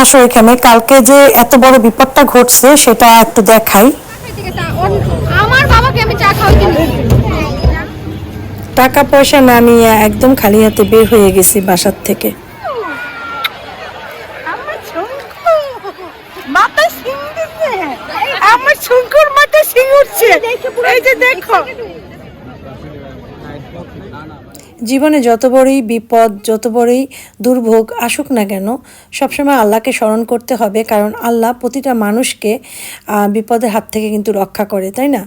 আসো এখানে। কালকে যে এত বড় বিপদটা ঘটছে সেটা একটু দেখাই। এদিকে তা- ওর- আমার বাবাকে আমি চা খাওয়াইতে টাকা পয়সা না নিয়ে একদম খালি হাতে বের হয়ে গেছি বাসার থেকে। আমার শঙ্কু সিং দিচ্ছে। আমার শঙ্কুর মাথায় সিং উঠছে। এই যে দেখো জীবনে যত বড়ই বিপদ, যত বড়ই দুর্ভোগ আসুক না কেন, সবসময় আল্লাহকে স্মরণ করতে হবে। কারণ আল্লাহ প্রতিটা মানুষকে বিপদের হাত থেকে কিন্তু রক্ষা করে, তাই না?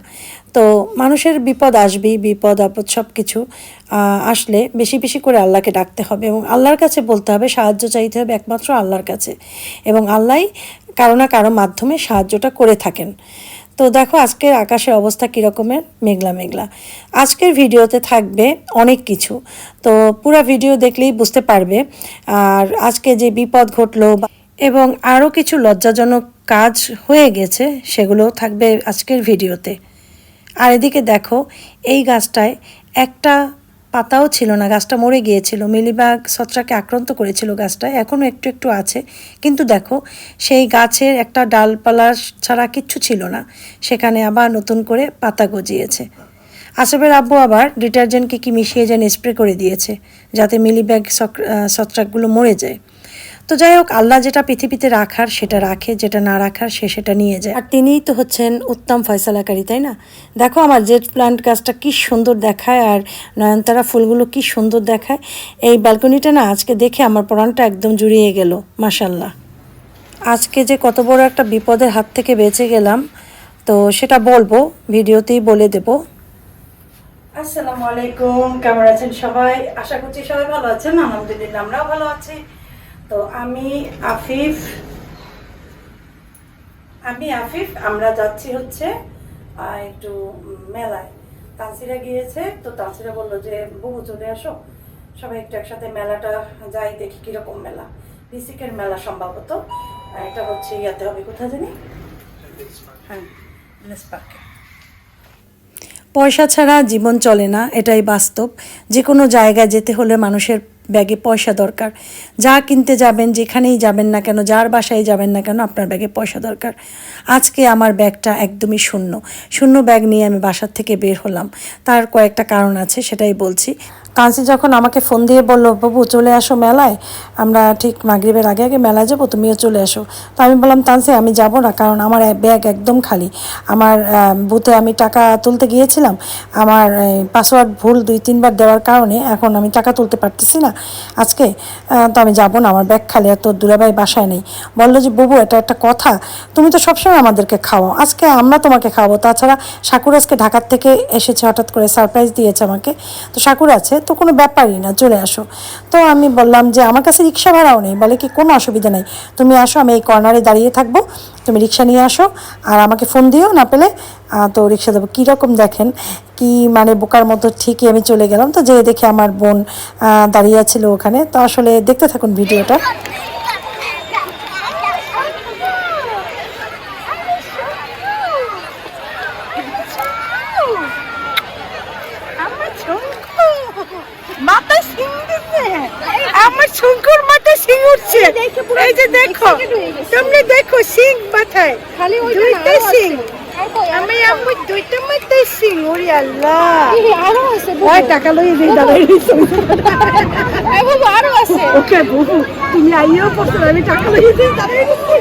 তো মানুষের বিপদ আসবেই, বিপদ, আপদ সব কিছু আসলে বেশি বেশি করে আল্লাহকে ডাকতে হবে এবং আল্লাহর কাছে বলতে হবে, সাহায্য চাইতে হবে একমাত্র আল্লাহর কাছে। এবং আল্লাহই কারও না কারও মাধ্যমে সাহায্যটা করে থাকেন। তো দেখো আজকের আকাশের অবস্থা কীরকমের? মেঘলা মেঘলা। আজকের ভিডিওতে থাকবে অনেক কিছু। তো পুরো ভিডিও দেখলেই বুঝতে পারবে, আর আজকে যে বিপদ ঘটলো এবং আরও কিছু লজ্জাজনক কাজ হয়ে গেছে, সেগুলো থাকবে আজকের ভিডিওতে। আর এদিকে দেখো, এই গাছটায় একটা পাতাও ছিল না, গাছটা মরে গিয়েছিল। মিলিবাগ ছত্রাকে আক্রান্ত করেছিল গাছটা এখনও একটু একটু আছে। কিন্তু দেখো, সেই গাছের একটা ডালপালা ছাড়া কিচ্ছু ছিল না। সেখানে আবার নতুন করে পাতা গজিয়েছে। আসবের আব্বু আবার ডিটারজেন্ট কি মিশিয়ে যেন স্প্রে করে দিয়েছে, যাতে মিলিব্যাগ ছত্রাকগুলো মরে যায়। তো যাই হোক আল্লাহ যেটা পৃথিবীতে রাখার সেটা রাখে যেটা না রাখার সে সেটা নিয়ে যায়। আর তিনিই তো হচ্ছেন উত্তম ফয়সালাকারী তাই না? দেখো আমার জেট প্লান্ট গাছটা কি সুন্দর দেখায় আর নয়নতারা ফুলগুলো কি সুন্দর দেখায়। এই ব্যালকনিটা না আজকে দেখে আমার পরাণটা একদম জুড়িয়ে গেল মাসাল্লাহ আজকে যে কত বড় একটা বিপদের হাত থেকে বেঁচে গেলাম তো সেটা বলব ভিডিওতেই বলে দেবো। আসসালামু আলাইকুম কেমন আছেন সবাই? আশা করছি সবাই ভালো আছেন আলহামদুলিল্লাহ আমরাও ভালো আছি। তো আমি আফিফ আমি আফিফ, আমরা যাচ্ছি হচ্ছে একটু মেলায়। তানসিরা গিয়েছে, তো তানসিরা বলল যে বহু চলে আসো। সবাই একটু একসাথে মেলাটা যাই, দেখি কীরকম মেলা। বিসিকের মেলা সম্ভবত। এটা হচ্ছে ইয়াতে হবে, কোথায় জানি? হ্যাঁ পার্কে। পয়সা ছাড়া জীবন চলে না, এটাই বাস্তব। যে কোনো জায়গায় যেতে হলে মানুষের ব্যাগে পয়সা দরকার। যা কিনতে যাবেন, যেখানেই যাবেন না কেন, যার বাসায় যাবেন না কেন, আপনার ব্যাগে পয়সা দরকার। আজকে আমার ব্যাগটা একদমই শূন্য। শূন্য ব্যাগ নিয়ে আমি বাসার থেকে বের হলাম। তার কয়েকটা কারণ আছে, সেটাই বলছি। কাঞ্চি যখন আমাকে ফোন দিয়ে বলল, বাবু, চলে আসো মেলায়, আমরা ঠিক মাগরিবের আগে আগে মেলায় যাব, তুমিও চলে আসো তো আমি বললাম, তানসি, আমি যাব না, কারণ আমার ব্যাগ একদম খালি। আমার বুথে আমি টাকা তুলতে গিয়েছিলাম। আমার পাসওয়ার্ড ভুল দুই, তিনবার দেওয়ার কারণে এখন আমি টাকা তুলতে পারতেছি না আজকে। তো আমি যাব না, আমার ব্যাগ খালি আর তোর বাসায় নেই। বলল যে, বুবু, এটা একটা কথা, তুমি তো সবসময় আমাদেরকে খাওয়াও। আজকে আমরা তোমাকে খাওয়াবো, তাছাড়া সাকুর আজকে ঢাকার থেকে এসেছে, হঠাৎ করে সারপ্রাইজ দিয়েছে আমাকে। তো সাকুর আছে তো কোনো ব্যাপারই না, চলে আসো। তো আমি বললাম যে, আমার কাছে রিক্সা ভাড়াও নেই। বলে কি, কোনো অসুবিধা নেই। তুমি আসো, আমি এই কর্নারে দাঁড়িয়ে থাকব। তুমি রিক্সা নিয়ে আসো আর আমাকে ফোন দিও, না পেলে তো রিক্সা দেবো। কীরকম দেখেন, কি মানে বোকার মতো ঠিকই আমি চলে গেলাম। তো যেয়ে দেখে আমার বোন দাঁড়িয়ে ছিল ওখানে। তো আসলে দেখতে থাকুন ভিডিওটা আমার শঙ্কু মাথায় সিং দিচ্ছে আমার শঙ্কুর মাথায় সিং উঠছে। এই যে দেখো তোমরা দেখো সিং মাথায়। দুইটা সিং আর আমি দুইটা মাথায় সিং ওরে আল্লাহ। আরও আছে বুবু। টাকা লই দিই দাঁড়াই এই আরও আছে। ওকে বহু তুমি আইও পড়ছো আমি টাকা লই দিই দাঁড়াই রইছো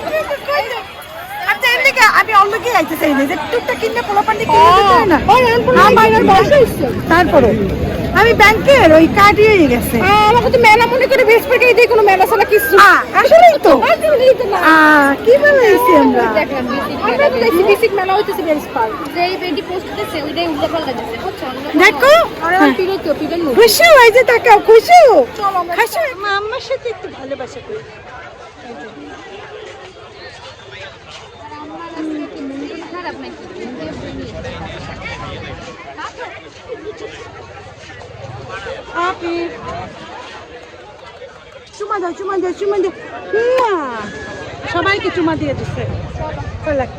আচ্ছা আমি অন্যকে আইতে চাই না যে টুকটা কিনলে পোলাপান্ডি কিনে দিতে না? ওই আনপুর আমার বাইরের বয়স হয়েছে। তারপরে? আমি ব্যাংকের ওই কার্ড হয়ে গেছে। আমাকে তো মেলা মনে করে বৃহস্পতি দিয়ে কোনো মেলা ছাড়া কিছু। আহ, আসলেই তো। কি আমরা? মেলা। আমরা তো দেখছি basic মেলা হইতেছে বেরিস্পাল। যে বেডি পোস্ট দিতেছে, ওইটাই উল্টাপাল্টা দিতেছে, দেখো। আর আমার নদী। খুশি হয়ে যে খুশি খুশি আমার সাথে একটু ভালোবাসা করি। খারাপ নাকি? আপনি চুমা দাও চুমা দাও চুমা দাও। Shabai সবাইকে চুমা দিয়ে দিচ্ছে কলাক।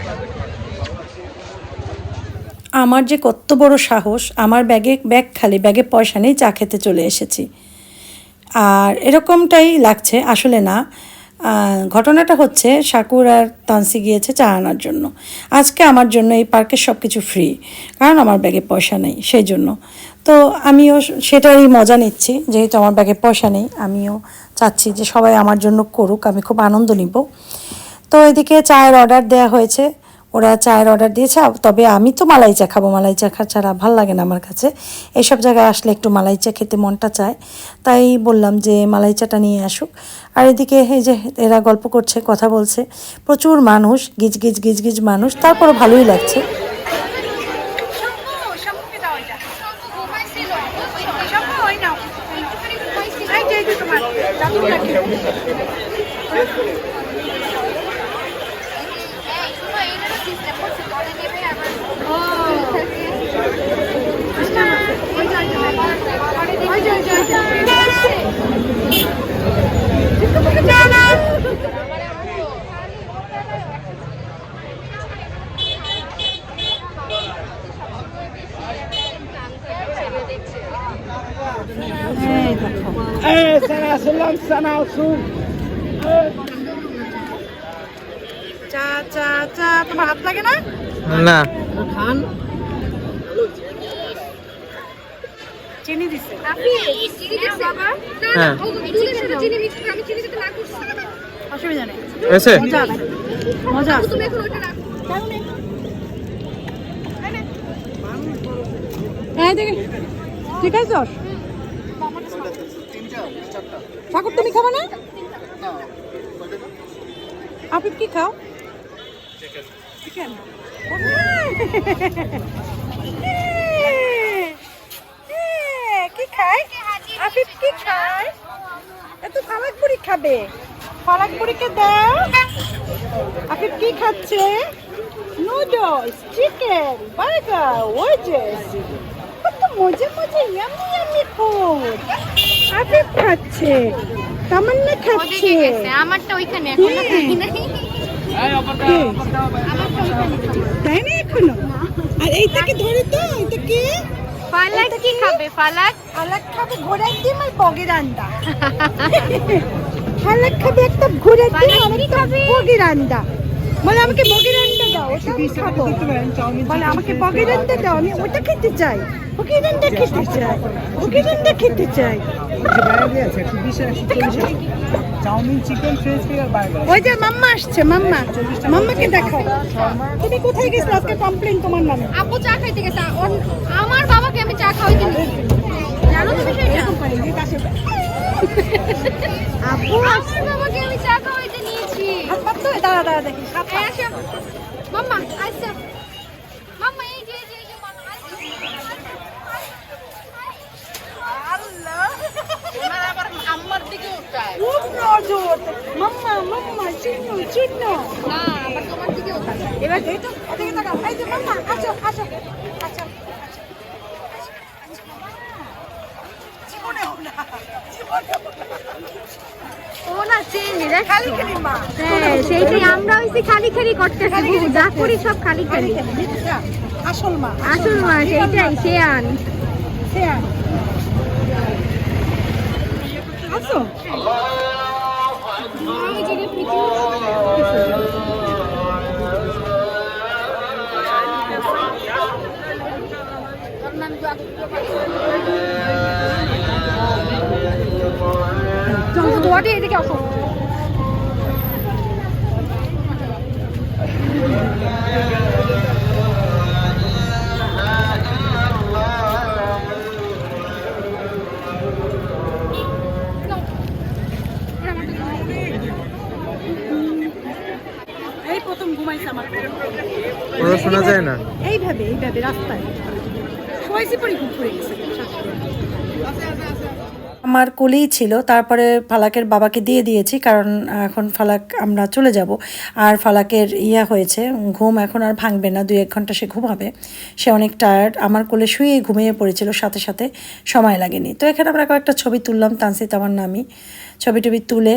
আমার যে কত বড় সাহস, আমার ব্যাগে, ব্যাগ খালি, ব্যাগে পয়সা নেই, চা খেতে চলে এসেছি। আর এরকমটাই লাগছে, আসলে না। ঘটনাটা হচ্ছে সাকুর আর তানসি গিয়েছে চা আনার জন্য। আজকে আমার জন্য এই পার্কের সব কিছু ফ্রি কারণ আমার ব্যাগে পয়সা নেই, সেই জন্য। তো আমিও সেটারই মজা নিচ্ছি, যেহেতু আমার ব্যাগে পয়সা নেই, আমিও চাচ্ছি যে সবাই আমার জন্য করুক, আমি খুব আনন্দ নিব। তো এদিকে চায়ের অর্ডার দেয়া হয়েছে। ওরা চায়ের অর্ডার দিয়েছে তবে আমি তো মালাই চা খাব, মালাই চা খা ছাড়া ভালো লাগে না আমার কাছে। এইসব জায়গায় আসলে একটু মালাই চা খেতে মনটা চায়। তাই বললাম যে মালাই চাটা নিয়ে আসুক। আর এদিকে এই যে এরা গল্প করছে, কথা বলছে, প্রচুর মানুষ, গিজ গিজ গিজ গিজ মানুষ, তারপরও ভালোই লাগছে। যে এই যে তোমার দাদুর লাগে। চা চা চা তোমার হাত লাগে না? না। চিনি দিছে। হ্যাঁ। অসুবিধা নেই। এসে? মজা আছে। মজা আছে। তুমি এখন ওটা রাখো। হ্যাঁ দেখি। ঠিক আছে ঠাকুর তুমি খাবে না? আপনি কি খাও? কি খায় আফিফ কি খায়? এত ফালাকপুরি খাবে ফালাকপুরিকে দাও আফিফ কি খাচ্ছে নুডলস চিকেন বার্গার ওয়েজেস কত মজা মজা ইয়ামি ইয়ামি ফুড আফিফ খাচ্ছে তামান্না খাচ্ছে আমারটা ওইখানে এখন না, খাই নাই। তাই না এখনও? আর এইটাকে ধরে তো? এটা কি? ফালাক কি খাবে? ফালাক? হালাক খাবে ঘোড়ার ডিম আর বগের আন্ডা। হালাক খাবে একটা ঘোড়ার ডিম আর একটা বগের আন্ডা। বলে আমাকে বগের আন্ডা দাও ওটা আমি খাব। বলে আমাকে বগের আন্ডা দাও আমি ওটা খেতে চাই। বগের আন্ডা খেতে চাই বগের আন্ডা খেতে চাই। চাউমিন চিকেন ওই যে মাম্মা আসছে মাম্মা। মাম্মাকে দেখাও তুমি কোথায় গেছিলে? আজকে কমপ্লেন তোমার নামে। আপু চা খাইতে গেছে। আমার বাবাকে আমি চা খাওয়াইতে জানো তো বিষয়টা আপু আমার বাবাকে আমি চা খাওয়াইতে নিয়েছি হাত পাত তো দাঁড়া দাঁড়া দেখি আসো। মাম্মা আচ্ছা মাম্মা এই যে খুব নজর। মাম্মা মাম্মা না আবার তোমার দিকেও তাকায়। এবার এই তো এদিকে তাকাও। এই যে মাম্মা আসো আসো আসো। জীবনেও না জীবনেও না। সেইটাই আমরা হইছি খালি খালি করতেছি যা করি সব খালি খালি খালি। খালি যা, আসল মা আসল মা। সেইটাই সে আন। সে আর। আসো। চলো তোমাটি এদিকে আসো। এই প্রথম ঘুমাইছে আমার। ওরা শোনা যায় না? এইভাবে এইভাবে রাস্তায়। শোয়াইছি পরে ঘুম পড়ে গেছে। আমার কোলেই ছিল, তারপরে ফালাকের বাবাকে দিয়ে দিয়েছি, কারণ এখন ফালাক, আমরা চলে যাব। আর ফালাকের ইয়া হয়েছে, ঘুম এখন আর ভাঙবে না, দুই এক ঘণ্টা সে ঘুমাবে। সে অনেক টায়ার্ড আমার কোলে শুয়ে ঘুমিয়ে পড়েছিল, সাথে সাথে সময় লাগেনি। তো এখানে আমরা কয়েকটা ছবি তুললাম, তানসিত আমার নামই। ছবি টবি তুলে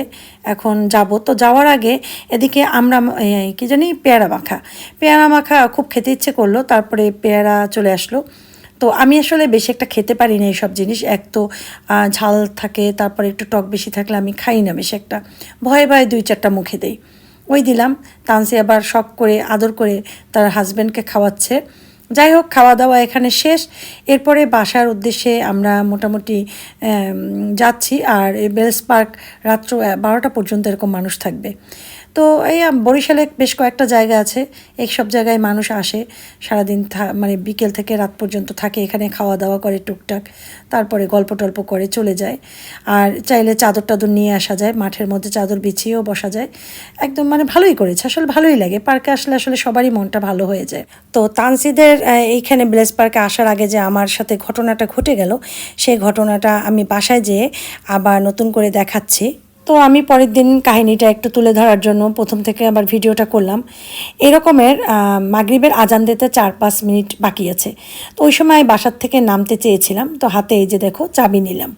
এখন যাব। তো যাওয়ার আগে এদিকে আমরা কি জানি, পেয়ারা মাখা। পেয়ারা মাখা খুব খেতে ইচ্ছে করল, তারপরে পেয়ারা চলে আসলো। তো আমি আসলে বেশি একটা খেতে পারি না এইসব জিনিস। এক তো ঝাল থাকে, তারপরে একটু টক বেশি থাকলে আমি খাই না বেশি একটা। ভয়ে ভয়ে দুই চারটা মুখে দেই। ওই দিলাম, তানসি আবার শখ করে, আদর করে তার হাজব্যান্ডকে খাওয়াচ্ছে। যাই হোক খাওয়া দাওয়া এখানে শেষ। এরপরে বাসার উদ্দেশ্যে আমরা মোটামুটি যাচ্ছি। আর এই বেলস পার্ক রাত্র বারোটা পর্যন্ত এরকম মানুষ থাকবে। তো এই বরিশালে বেশ কয়েকটা জায়গা আছে। এই সব জায়গায় মানুষ আসে, সারাদিন মানে বিকেল থেকে রাত পর্যন্ত থাকে, এখানে খাওয়া দাওয়া করে টুকটাক, তারপরে গল্প টল্প করে চলে যায়। আর চাইলে চাদর টাদর নিয়ে আসা যায়, মাঠের মধ্যে চাদর বিছিয়েও বসা যায়। একদম মানে ভালোই করেছে, আসলে ভালোই লাগে, পার্কে আসলে আসলে সবারই মনটা ভালো হয়ে যায়। তো তানসিদের এইখানে ব্লেস পার্কে আসার আগে যে আমার সাথে ঘটনাটা ঘটে গেল, সেই ঘটনাটা আমি বাসায় যেয়ে আবার নতুন করে দেখাচ্ছি। তো আমি পরের দিন কাহিনীটা একটু তুলে ধরার জন্য প্রথম থেকে আবার ভিডিওটা করলাম। এরকমের মাগরীবের আজান দিতে চার পাঁচ মিনিট বাকি আছে। তো ওই সময় বাসার থেকে নামতে চেয়েছিলাম। তো হাতে এই যে দেখো, চাবি নিলাম।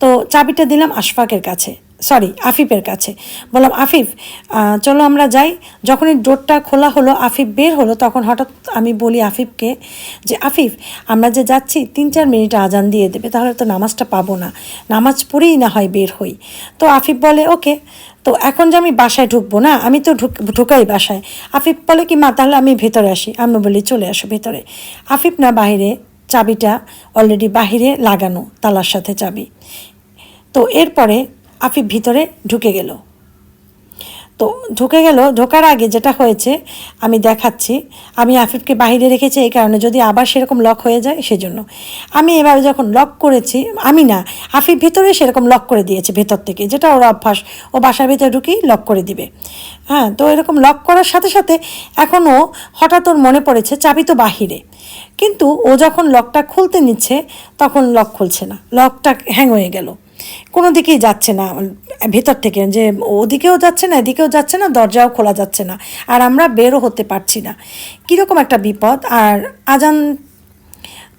তো চাবিটা দিলাম আশফাকের কাছে। সরি আফিফের কাছে। বললাম, আফিফ চলো আমরা যাই। যখনই ডোরটা খোলা হলো, আফিফ বের হলো, তখন হঠাৎ আমি বলি আফিফকে যে, আফিফ, আমরা যে যাচ্ছি, তিন চার মিনিট আজান দিয়ে দেবে, তাহলে তো নামাজটা পাবো না। নামাজ পড়েই না হয় বের হই। তো আফিফ বলে, ওকে, তো এখন যে আমি বাসায় ঢুকবো না, আমি তো ঢুক, ঢুকাই বাসায়। আফিফ বলে, কি মা, তাহলে আমি ভেতরে আসি। আমি বলি, চলে আসো ভেতরে। আফিফ না বাইরে চাবিটা অলরেডি বাহিরে লাগানো, তালার সাথে চাবি। তো এরপরে আফিফ ভিতরে ঢুকে গেল। তো ঢুকে গেল, ঢোকার আগে যেটা হয়েছে, আমি দেখাচ্ছি। আমি আফিফকে বাইরে রেখেছি এই কারণে যদি আবার সেরকম লক হয়ে যায়, সেজন্য। আমি এভাবে যখন লক করেছি, আমি না, আফিফ ভেতরে সেরকম লক করে দিয়েছে ভেতর থেকে। যেটা ওর অভ্যাস, ও বাসার ভিতরে ঢুকেই লক করে দিবে। হ্যাঁ তো এরকম লক করার সাথে সাথে এখনও হঠাৎ ওর মনে পড়েছে চাবি তো বাহিরে। কিন্তু ও যখন লকটা খুলতে নিচ্ছে, তখন লক খুলছে না। লকটা হ্যাং হয়ে গেল। কোনো দিকেই যাচ্ছে না, ভেতর থেকে, যে ওদিকেও যাচ্ছে না, এদিকেও যাচ্ছে না, দরজাও খোলা যাচ্ছে না, আর আমরা বেরো হতে পারছি না। কীরকম একটা বিপদ? আর আজান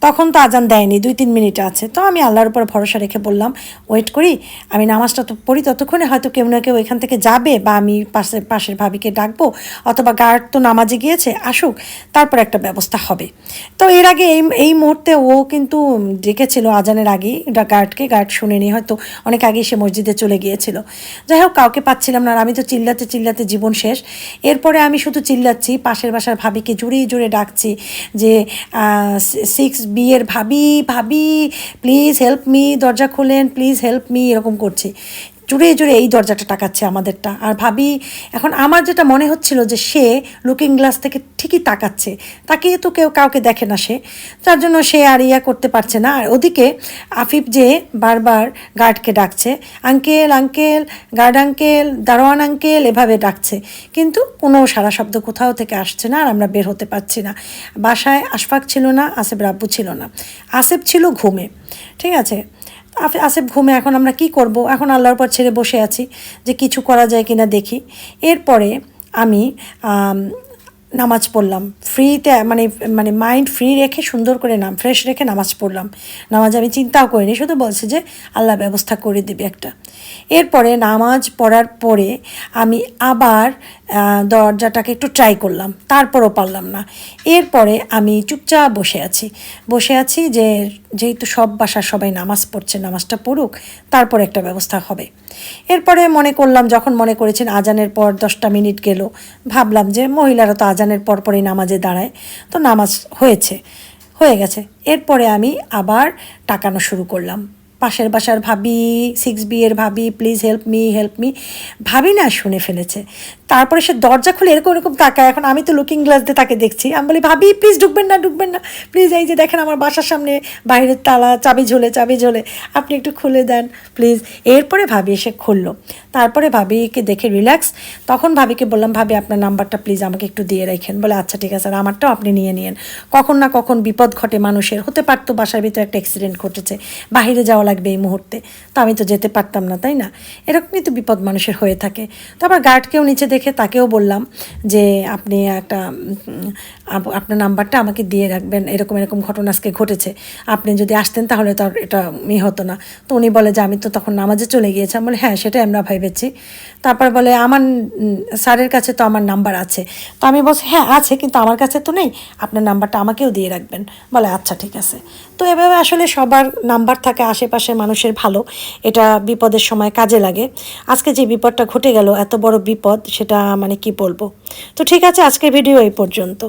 তখন তো আজান দেয়নি, দুই তিন মিনিট আছে। তো আমি আল্লাহর উপর ভরসা রেখে বললাম ওয়েট করি, আমি নামাজটা তো পড়ি ততক্ষণে, হয়তো কেউ না কেউ এখান থেকে যাবে বা আমি পাশে, পাশের ভাবিকে ডাকবো, অথবা গার্ড তো নামাজে গিয়েছে, আসুক, তারপর একটা ব্যবস্থা হবে। তো এর আগে এই এই মুহূর্তে ও কিন্তু ডেকেছিল আজানের আগেই গার্ডকে, গার্ড শুনেনি, হয়তো অনেক আগেই সে মসজিদে চলে গিয়েছিল। যাই হোক, কাউকে পাচ্ছিলাম না, আর আমি তো চিল্লাতে চিল্লাতে জীবন শেষ। এরপরে আমি শুধু চিল্লাচ্ছি, পাশের বাসার ভাবিকে জুড়ে জুড়ে ডাকছি যে সিক্স বিয়ের ভাবি ভাবি প্লিজ হেল্প মি দরজা খোলেন প্লিজ হেল্প মি এরকম করছি। জুড়ে জুড়ে এই দরজাটা টাকাচ্ছে আমাদেরটা। আর ভাবি, এখন আমার যেটা মনে হচ্ছিল যে সে লুকিং গ্লাস থেকে ঠিকই তাকাচ্ছে তাকিয়ে তো কেউ কাউকে দেখে না সে। তার জন্য সে আর ইয়া করতে পারছে না। আর ওদিকে আফিফ যে বারবার গার্ডকে ডাকছে আঙ্কেল আঙ্কেল গার্ড আঙ্কেল দারোয়ান আঙ্কেল এভাবে ডাকছে। কিন্তু কোনো সারা শব্দ কোথাও থেকে আসছে না আর আমরা বের হতে পারছি না। বাসায় আশফাক ছিল না আসেফ রাব্বু ছিল না। আসেফ ছিল ঘুমে, ঠিক আছে? আসেফ ঘুমে এখন আমরা কি করব? এখন আল্লাহর পর ছেড়ে বসে আছি যে কিছু করা যায় কিনা দেখি। এরপরে আমি আম, নামাজ পড়লাম। ফ্রিতে মানে মানে মাইন্ড ফ্রি রেখে সুন্দর করে নাম ফ্রেশ রেখে নামাজ পড়লাম। নামাজ আমি চিন্তাও করিনি, শুধু বলছে যে আল্লাহ ব্যবস্থা করে দেবে একটা। এরপরে নামাজ পড়ার পরে আমি আবার দরজাটাকে একটু ট্রাই করলাম, তারপরও পারলাম না। এরপরে আমি চুপচাপ বসে আছি। বসে আছি যে, যেহেতু সব বাসার সবাই নামাজ পড়ছে, নামাজটা পড়ুক, তারপর একটা ব্যবস্থা হবে। এরপরে মনে করলাম, যখন মনে করেছেন আজানের পর দশটা মিনিট গেল, ভাবলাম যে মহিলারা তো আজানের পরপরই নামাজে দাঁড়ায়। তো নামাজ হয়েছে, হয়ে গেছে। এরপরে আমি আবার টাকানো শুরু করলাম। পাশের বাসার ভাবি সিক্স বিয়ের ভাবি please help me help me ভাবি না শুনে ফেলেছে। তারপরে সে দরজা খুলে এরকম এরকম তাকায়। এখন আমি তো লুকিং গ্লাস দিয়ে তাকে দেখছি। আমি বলি, ভাবি প্লিজ ঢুকবেন না ঢুকবেন না। প্লিজ এই যে দেখেন আমার বাসার সামনে বাইরের তালা, চাবি ঝোলে চাবি ঝোলে। আপনি একটু খুলে দেন প্লিজ এরপরে ভাবি এসে খুললো। তারপরে ভাবিকে দেখে রিল্যাক্স তখন ভাবিকে বললাম, ভাবি, আপনার নাম্বারটা প্লিজ আমাকে একটু দিয়ে রাখেন। বলে আচ্ছা ঠিক আছে, আর আমারটাও আপনি নিয়ে নিয়েন। কখন না কখন বিপদ ঘটে মানুষের। হতে পারতো বাসার ভিতরে একটা অ্যাক্সিডেন্ট ঘটেছে। বাহিরে যাওয়া লাগবে এই মুহূর্তে। তো আমি তো যেতে পারতাম না, তাই না? এরকমই তো বিপদ মানুষের হয়ে থাকে। তারপর গার্ডকেও নিচে দেখে তাকেও বললাম যে আপনি একটা আপনার নাম্বারটা আমাকে দিয়ে রাখবেন, এরকম এরকম ঘটনা আজকে ঘটেছে। আপনি যদি আসতেন তাহলে তো এটা ই হতো না। তো উনি বলে যে, আমি তো তখন নামাজে চলে গিয়েছি। আমি বলে হ্যাঁ সেটাই আমরা ভেবেছি। তারপর বলে, আমার স্যারের কাছে তো আমার নাম্বার আছে। তো আমি বলছি হ্যাঁ আছে, কিন্তু আমার কাছে তো নেই। আপনার নাম্বারটা আমাকেও দিয়ে রাখবেন। বলে আচ্ছা ঠিক আছে। তো এভাবে আসলে সবার নাম্বার থাকে, আশেপাশে মানুষের ভালো। এটা বিপদের সময় কাজে লাগে। আজকে যে বিপদটা ঘটে গেল, এত বড় বিপদ, সেটা মানে কি বলব? তো ঠিক আছে, আজকের ভিডিও এই পর্যন্ত।